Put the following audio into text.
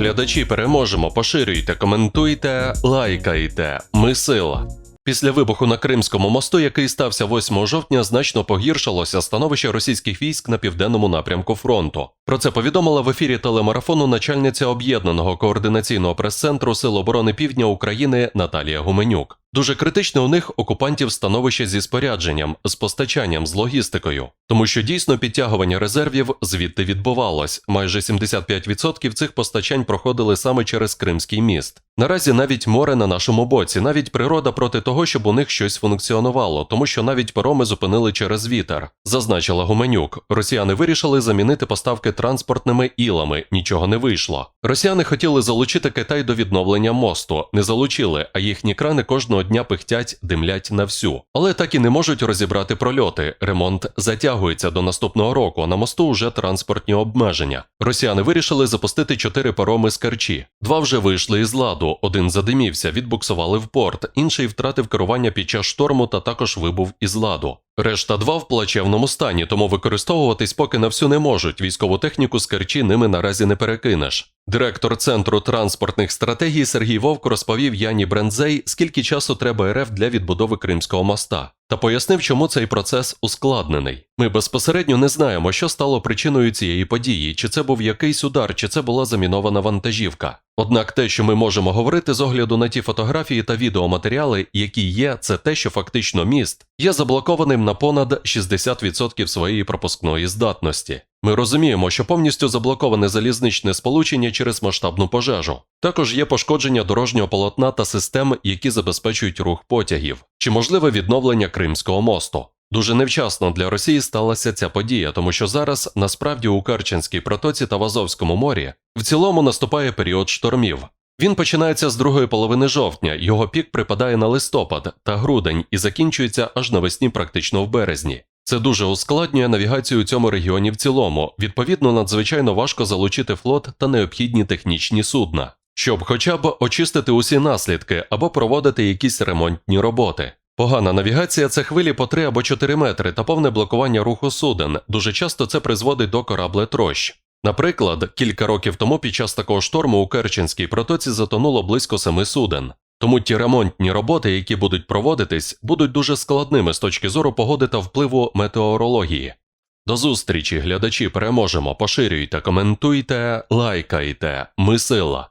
Глядачі переможемо, поширюйте, коментуйте, лайкайте. Ми сила. Після вибуху на Кримському мосту, який стався 8 жовтня, значно погіршилося становище російських військ на південному напрямку фронту. Про це повідомила в ефірі телемарафону начальниця об'єднаного координаційного прес-центру Сил оборони Півдня України Наталія Гуменюк. Дуже критичне у них окупантів становище зі спорядженням, з постачанням, з логістикою, тому що дійсно підтягування резервів звідти відбувалось. Майже 75% цих постачань проходили саме через Кримський міст. Наразі навіть море на нашому боці, навіть природа проти того, щоб у них щось функціонувало, тому що навіть пароми зупинили через вітер, зазначила Гуменюк. Росіяни вирішили замінити поставки транспортними ілами. Нічого не вийшло. Росіяни хотіли залучити Китай до відновлення мосту, не залучили, а їхні крани кожного дня пихтять, димлять на всю. Але так і не можуть розібрати прольоти. Ремонт затягується до наступного року. На мосту вже транспортні обмеження. Росіяни вирішили запустити чотири пароми з Керчі. Два вже вийшли із ладу. Один задимівся, відбуксували в порт, інший втратив керування під час шторму та також вибув із ладу. Решта два в плачевному стані, тому використовуватись поки на всю не можуть. Військову техніку з Керчі ними наразі не перекинеш. Директор центру транспортних стратегій Сергій Вовк розповів Яні Брензей, скільки часу треба РФ для відбудови Кримського моста, та пояснив, чому цей процес ускладнений. Ми безпосередньо не знаємо, що стало причиною цієї події, чи це був якийсь удар, чи це була замінована вантажівка. Однак те, що ми можемо говорити з огляду на ті фотографії та відеоматеріали, які є, це те, що фактично міст є заблокованим на понад 60% своєї пропускної здатності. Ми розуміємо, що повністю заблоковане залізничне сполучення через масштабну пожежу. Також є пошкодження дорожнього полотна та систем, які забезпечують рух потягів, чи можливе відновлення Кримського мосту. Дуже невчасно для Росії сталася ця подія, тому що зараз насправді у Керченській протоці та в Азовському морі в цілому наступає період штормів. Він починається з другої половини жовтня, його пік припадає на листопад та грудень і закінчується аж навесні, практично в березні. Це дуже ускладнює навігацію у цьому регіоні в цілому. Відповідно, надзвичайно важко залучити флот та необхідні технічні судна, щоб хоча б очистити усі наслідки або проводити якісь ремонтні роботи. Погана навігація це хвилі по 3 або 4 метри та повне блокування руху суден. Дуже часто це призводить до кораблетрощ. Наприклад, кілька років тому під час такого шторму у Керченській протоці затонуло близько семи суден. Тому ті ремонтні роботи, які будуть проводитись, будуть дуже складними з точки зору погоди та впливу метеорології. До зустрічі, глядачі, переможемо, поширюйте, коментуйте, лайкайте. Ми сила.